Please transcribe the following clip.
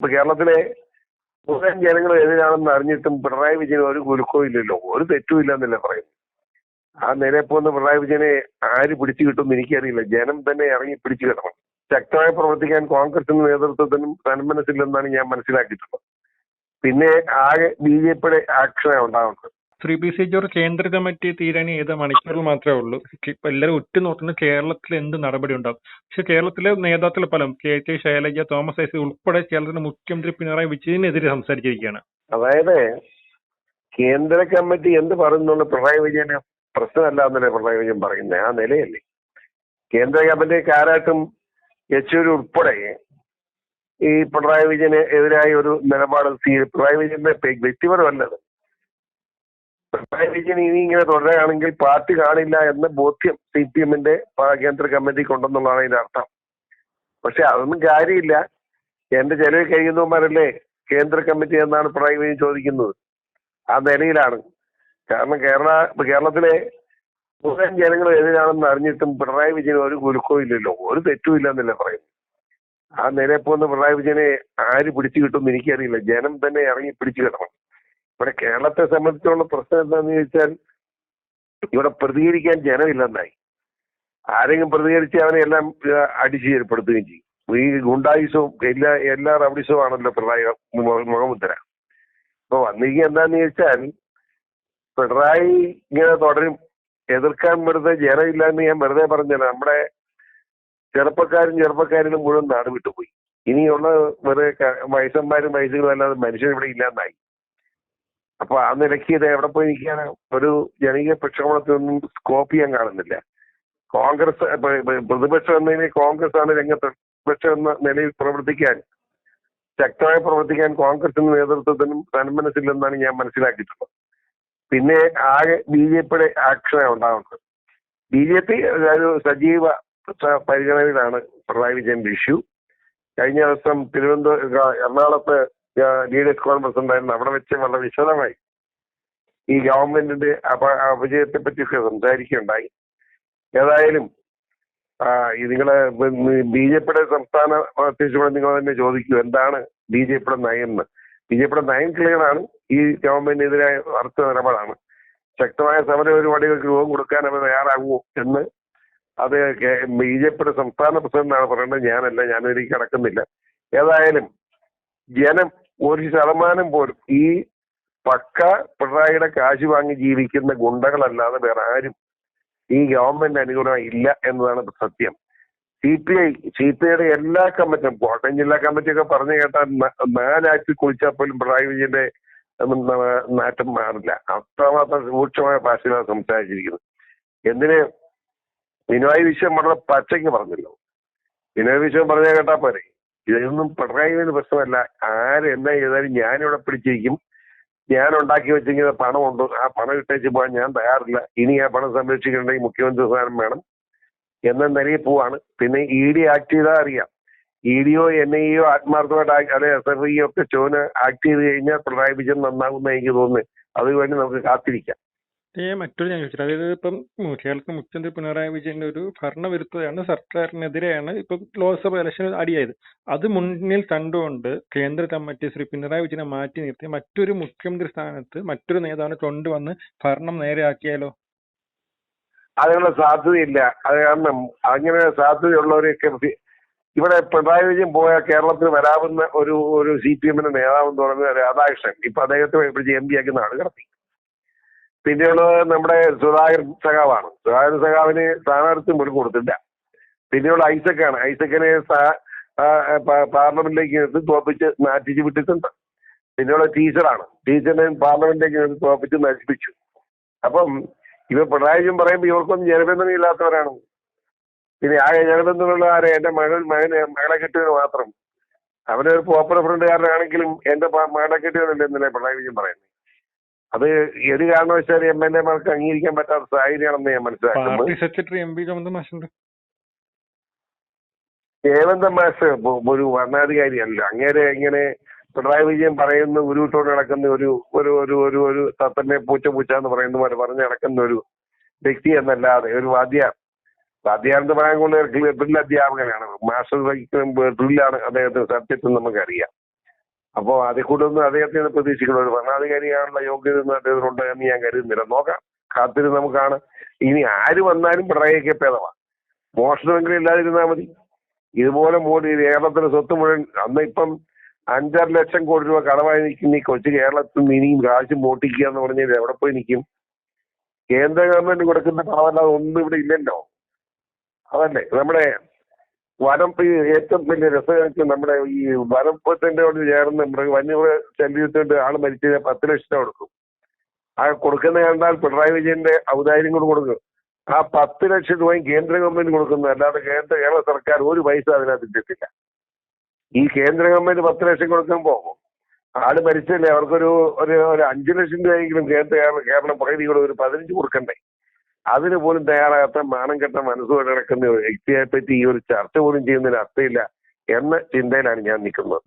ഇപ്പൊ കേരളത്തിലെ മുഴുവൻ ജനങ്ങൾ എതിരാണെന്ന് അറിഞ്ഞിട്ടും പിണറായി വിജയൻ ഒരു കുലുക്കവും ഇല്ലല്ലോ. ഒരു തെറ്റും ഇല്ലെന്നല്ലേ പറയുന്നു ആ നിലയിൽ പോകുന്ന പിണറായി വിജയനെ ആര് പിടിച്ചു കിട്ടും എനിക്കറിയില്ല. ജനം തന്നെ ഇറങ്ങി പിടിച്ചു കിട്ടണം. ശക്തമായി പ്രവർത്തിക്കാൻ കോൺഗ്രസിന്റെ നേതൃത്വത്തിനും തന്മനസ്സില്ലെന്നാണ് ഞാൻ മനസ്സിലാക്കിയിട്ടുള്ളത്. പിന്നെ ആകെ ബി ജെ പിയുടെ ആക്ഷനാണ് ഉണ്ടാവുന്നത് ശ്രീ പി സി ജോർജ് കേന്ദ്ര കമ്മിറ്റി ഏത് മണിക്കൂറിൽ മാത്രമേ ഉള്ളൂ? ഇപ്പൊ എല്ലാവരും ഉറ്റുനോക്കുന്ന കേരളത്തിൽ എന്ത് നടപടി ഉണ്ടാവും? പക്ഷെ കേരളത്തിലെ നേതാക്കൾ പലരും K K Shailaja Thomas Isaac ഉൾപ്പെടെ കേരളത്തിലെ മുഖ്യമന്ത്രി പിണറായി വിജയനെതിരെ സംസാരിച്ചിരിക്കുകയാണ്. അതായത് കേന്ദ്ര കമ്മിറ്റി എന്ത് പറയുന്നു പിണറായി വിജയന്? പ്രശ്നമല്ല എന്നല്ലേ പിണറായി വിജയൻ പറയുന്നത് ആ നിലയല്ലേ. കേന്ദ്ര കമ്മിറ്റി കാരാട്ടും യെച്ചൂരി ഉൾപ്പെടെ ഈ പിണറായി വിജയന് എതിരായ ഒരു നിലപാട് പിണറായി വിജയന്റെ വ്യക്തിപരമല്ലത്. പിണറായി ഇനി ഇങ്ങനെ തുടരുകയാണെങ്കിൽ പാർട്ടി കാണില്ല എന്ന ബോധ്യം സി പി എമ്മിന്റെ കേന്ദ്ര കമ്മിറ്റിക്ക് ഉണ്ടെന്നുള്ളതാണ് ഇതിന്റെ അർത്ഥം. പക്ഷെ അതൊന്നും കാര്യമില്ല. എന്റെ ചെലവ് കഴിയുന്നവന്മാരല്ലേ കേന്ദ്ര കമ്മിറ്റി എന്നാണ് പിണറായി വിജയൻ ചോദിക്കുന്നത്. ആ നിലയിലാണ്. കാരണം കേരള കേരളത്തിലെ മുഴുവൻ ജനങ്ങൾ എതിരാണെന്ന് അറിഞ്ഞിട്ടും പിണറായി വിജയൻ ഒരു കുലുക്കവും ഇല്ലല്ലോ. ഒരു തെറ്റും ഇല്ലെന്നല്ലേ പറയുന്നു ആ നിലയിൽ പോകുന്ന പിണറായി വിജയനെ ആര് പിടിച്ചു കിട്ടുമെന്ന് എനിക്കറിയില്ല. ജനം തന്നെ ഇറങ്ങി പിടിച്ചു കിട്ടണം. ഇവിടെ കേരളത്തെ സംബന്ധിച്ചുള്ള പ്രശ്നം എന്താണെന്ന് ചോദിച്ചാൽ ഇവിടെ പ്രതികരിക്കാൻ ജനമില്ലെന്നായി. ആരെങ്കിലും പ്രതികരിച്ച് അവനെ എല്ലാം അടിച്ചു ഏർപ്പെടുത്തുകയും ചെയ്യും. ഈ ഗുണ്ടായുസവും എല്ലാ എല്ലാ റബഡിസവും ആണല്ലോ പിണറായി മുഖമുദ്ര അപ്പൊ വന്നിരിക്കുക എന്താന്ന് ചോദിച്ചാൽ പിണറായി ഇങ്ങനെ തുടരും എതിർക്കാൻ വെറുതെ ജനമില്ല എന്ന് ഞാൻ വെറുതെ പറഞ്ഞത് നമ്മുടെ ചെറുപ്പക്കാരും ചെറുപ്പക്കാരിലും മുഴുവൻ നാട് വിട്ടുപോയി. ഇനിയുള്ള വെറുതെ വയസ്സന്മാരും വയസ്സുകളും അല്ലാതെ മനുഷ്യൻ ഇവിടെ ഇല്ലാന്നായി. അപ്പൊ ആ നിലയ്ക്ക് ഇത് എവിടെ പോയി നിൽക്കുകയാണ്? ഒരു ജനകീയ പ്രക്ഷോഭണത്തിനൊന്നും സ്കോപ്പ് ചെയ്യാൻ കാണുന്നില്ല. കോൺഗ്രസ് പ്രതിപക്ഷം എന്നതിന് കോൺഗ്രസ് ആണ് രംഗത്ത് പ്രതിപക്ഷം എന്ന നിലയിൽ പ്രവർത്തിക്കാൻ ശക്തമായി പ്രവർത്തിക്കാൻ കോൺഗ്രസിന്റെ നേതൃത്വത്തിനും തന്മനസ്സില്ലെന്നാണ് ഞാൻ മനസ്സിലാക്കിയിട്ടുള്ളത്. പിന്നെ ആകെ ബി ജെ പിയുടെ ആക്ഷനാണ് ഉണ്ടാവുന്നത്. ബി ജെ പി ഒരു സജീവ പരിഗണനയിലാണ് പിണറായി വിജയന്റെ ഇഷ്യൂ. കഴിഞ്ഞ ദിവസം തിരുവനന്തപുരം എറണാകുളത്ത് ലീഡേഴ്സ് കോൺഗ്രസ് ഉണ്ടായിരുന്നു അവിടെ വെച്ച് വളരെ വിശദമായി ഈ ഗവൺമെന്റിന്റെ അപ അപജയത്തെ പറ്റിയൊക്കെ സംസാരിക്കുകയുണ്ടായി. ഏതായാലും ഈ നിങ്ങൾ ബി ജെ പിയുടെ സംസ്ഥാന അധ്യക്ഷനോട് നിങ്ങൾ തന്നെ ചോദിക്കൂ എന്താണ് ബി ജെ പിയുടെ നയം എന്ന്. ബി ജെ പിയുടെ നയം ക്ലിയർ ആണ് ഈ ഗവൺമെന്റിനെതിരായ അർത്ഥ നിലപാടാണ്. ശക്തമായ സമര പരിപാടികൾക്ക് രൂപം കൊടുക്കാൻ അവർ തയ്യാറാകുമോ എന്ന് അത് ബി ജെ പിയുടെ സംസ്ഥാന പ്രസിഡന്റാണ് പറയേണ്ടത്. ഞാനല്ല ഞാനതിലേക്ക് കടക്കുന്നില്ല. ഏതായാലും ജനം ഒരു ശതമാനം പോലും. ഈ പക്ക പിണറായിയുടെ കാശ് വാങ്ങി ജീവിക്കുന്ന ഗുണ്ടകളല്ലാതെ വേറെ ആരും ഈ ഗവൺമെന്റ് അനുകൂലമായി ഇല്ല എന്നതാണ് സത്യം. C P I C P ഐയുടെ എല്ലാ കമ്മിറ്റിയും കോട്ടയം ജില്ലാ കമ്മിറ്റിയൊക്കെ പറഞ്ഞു കേട്ടാൽ നാലാഴ്ച കുളിച്ചാൽ പോലും പിണറായി വിജയന്റെ നാറ്റം മാറില്ല. അത്രമാത്രം രൂക്ഷമായ ഭാഷയിലാണ് സംസാരിച്ചിരിക്കുന്നത്. എന്തിന്? വിനോയ് വിശ്വം വളരെ പച്ചയ്ക്ക് പറഞ്ഞല്ലോ. വിനോയ് വിശ്വം പറഞ്ഞാൽ കേട്ടാ പോരെ. ഇതൊന്നും പിണറായി വിജയന് പ്രശ്നമല്ല. ആര് എന്നാ ചെയ്താലും ഞാനിവിടെ പിടിച്ചിരിക്കും. ഞാൻ ഉണ്ടാക്കി വെച്ചിരിക്കുന്ന പണമുണ്ട്. ആ പണം ഇട്ടേച്ച് പോകാൻ ഞാൻ തയ്യാറില്ല. ഇനി ആ പണം സംരക്ഷിക്കണമെങ്കിൽ മുഖ്യമന്ത്രി സ്ഥാനം വേണം. എന്ന നിലയിൽ പോവാണ്. പിന്നെ ഇ ഡി ആക്ട് ചെയ്താൽ അറിയാം. ഇ ഡിയോ എൻ ഐ ഒ ആത്മാർത്ഥമായിട്ട് അല്ലെ എസ് എഫ് ഐ ഒക്കെ ചോന് ആക്ട് ചെയ്ത് കഴിഞ്ഞാൽ പിണറായി വിജയൻ നന്നാകുന്ന എനിക്ക് തോന്നുന്നു അതുവേണ്ടി നമുക്ക് കാത്തിരിക്കാം. ഏ മറ്റൊരു ഞാൻ ചോദിച്ചത് അതായത് ഇപ്പം ഉം കേരളത്തിലെ മുഖ്യമന്ത്രി പിണറായി വിജയന്റെ ഒരു ഭരണവിരുദ്ധതയാണ് സർക്കാരിനെതിരെയാണ് ഇപ്പം ലോക്സഭ ഇലക്ഷൻ അടിയായത്. അത് മുന്നിൽ കണ്ടുകൊണ്ട് കേന്ദ്ര കമ്മിറ്റി ശ്രീ പിണറായി വിജയനെ മാറ്റി നിർത്തി മറ്റൊരു മുഖ്യമന്ത്രി സ്ഥാനത്ത് മറ്റൊരു നേതാവിനെ കൊണ്ടുവന്ന് ഭരണം നേരെയാക്കിയാലോ? അതിനുള്ള സാധ്യതയില്ല. അത് കാരണം അങ്ങനെ സാധ്യതയുള്ളവരെയൊക്കെ ഇവിടെ പിണറായി വിജയൻ പോയ കേരളത്തിൽ വരാവുന്ന ഒരു ഒരു സി പി എമ്മിന്റെ നേതാവെന്ന് പറയുന്നത് രാധാകൃഷ്ണൻ. ഇപ്പൊ അദ്ദേഹത്തെ എം പി ആക്കി നാട് കടത്തി പിന്നെയുള്ളത് നമ്മുടെ സുധാകരൻ സഖാവാണ്. സുധാകരൻ സഖാവിന് സ്ഥാനാർത്ഥി പോലും കൊടുത്തില്ല പിന്നെയുള്ള ഐസക്കാണ്. ഐസക്കിനെ പാർലമെന്റിലേക്ക് നിർത്തി തോപ്പിച്ച് നാറ്റിച്ച് വിട്ടിട്ടുണ്ട്. പിന്നെയുള്ള ടീച്ചറാണ്. ടീച്ചറിനെ പാർലമെന്റിലേക്ക് നിർത്തി തോപ്പിച്ച് നശിപ്പിച്ചു. അപ്പം ഇവ പിണറായി വിജയൻ പറയുമ്പോൾ ഇവർക്കൊന്നും ജനബന്ധന ഇല്ലാത്തവരാണ് പിന്നെ ആകെ ജനബന്ധമുള്ള ആരെ? എന്റെ മകൾ മകനെ മകളെ കെട്ടിയവന് മാത്രം. അവനൊരു പോപ്പുലർ ഫ്രണ്ടുകാരനാണെങ്കിലും എന്റെ പ- മകളെ കെട്ടിയവനല്ലേ എന്നല്ലേ പിണറായി വിജയൻ പറയുന്നത്. അത് ഏത് കാരണവശാലും എം എൽ എമാർക്ക് അംഗീകരിക്കാൻ പറ്റാത്ത സാഹചര്യമാണെന്ന് ഞാൻ മനസ്സിലാക്കുന്നത്. സെക്രട്ടറി എം പി മാഷ് ഒരു ഭരണാധികാരിയല്ല. അങ്ങേരെ ഇങ്ങനെ പിണറായി വിജയൻ പറയുന്ന ഉരുവിട്ടോട് നടക്കുന്ന ഒരു ഒരു ഒരു ഒരു ഒരു തത്തന്നെ പൂച്ച പൂച്ച എന്ന് പറയുന്ന പോലെ പറഞ്ഞ് നടക്കുന്ന ഒരു വ്യക്തി എന്നല്ലാതെ ഒരു വാദ്യ വാദ്യാനന്ദ പറയാൻ കൊണ്ട് ഡ്രിൽ അധ്യാപകനാണ് മാസ്റ്റർ ഡ്രില്ലാണ് അദ്ദേഹത്തിന് സബ്ജക്റ്റ് നമുക്കറിയാം. അപ്പോ അതിൽ കൂടുതലൊന്നും അദ്ദേഹത്തിന് പ്രതീക്ഷിക്കണം ഒരു ഭരണാധികാരിയാണുള്ള യോഗ്യത അദ്ദേഹത്തിനുണ്ട് എന്ന് ഞാൻ കരുതുന്നില്ല. നോക്കാം. കാത്തിരുന്ന് നമുക്കാണ്. ഇനി ആര് വന്നാലും പിണറായിക്ക് ഭേദമാണ്. മോഷണമെങ്കിലും ഇല്ലാതിരുന്നാൽ മതി. ഇതുപോലെ മോഡി കേരളത്തിലെ സ്വത്ത് മുഴുവൻ അന്ന് ഇപ്പം അഞ്ചര ലക്ഷം കോടി രൂപ കടമായി നിൽക്കുന്ന ഈ കൊച്ചു കേരളത്തിൽ നിന്ന് ഇനിയും കാശ് മോട്ടിക്കുക എന്ന് പറഞ്ഞാൽ എവിടെ പോയി നിൽക്കും? കേന്ദ്ര ഗവൺമെന്റ് കൊടുക്കുന്ന പണമല്ലാതെ ഒന്നും ഇവിടെ ഇല്ലല്ലോ. അതല്ലേ? നമ്മുടെ വനം ഈ ഏറ്റവും വലിയ രസം നമ്മുടെ ഈ വനപ്പത്തിന്റെ കൊണ്ട് ചേർന്ന് മൃഗ വന്യമൃഗ ശല്യത്തിന്റെ മരിച്ചു കഴിഞ്ഞാൽ പത്ത് ലക്ഷം രൂപ കൊടുക്കും. ആ കൊടുക്കുന്ന കണ്ടാൽ പിണറായി വിജയന്റെ ഔദാര്യം കൊണ്ട് കൊടുക്കും. ആ പത്ത് ലക്ഷം രൂപയും കേന്ദ്ര ഗവൺമെന്റ് കൊടുക്കുന്നു. അല്ലാതെ കേന്ദ്ര കേരള സർക്കാർ ഒരു പൈസ അതിനകത്ത് ഇട്ടിട്ടില്ല. ഈ കേന്ദ്ര ഗവൺമെന്റ് പത്ത് ലക്ഷം കൊടുക്കാൻ പോകും ആൾ മരിച്ചല്ലേ അവർക്കൊരു ഒരു ഒരു അഞ്ചു ലക്ഷം രൂപയെങ്കിലും കേന്ദ്ര കേരളം പകുതി കൂടെ ഒരു പതിനഞ്ച് കൊടുക്കണ്ടേ? അതിന് പോലും തയ്യാറാകാത്ത മാനം കെട്ട മനസ്സുകൊണ്ട് കിടക്കുന്ന ഒരു വ്യക്തിയെ പറ്റി ഈ ഒരു ചർച്ച പോലും ചെയ്യുന്നതിന് അർത്ഥമില്ല എന്ന ചിന്തയിലാണ് ഞാൻ നിൽക്കുന്നത്.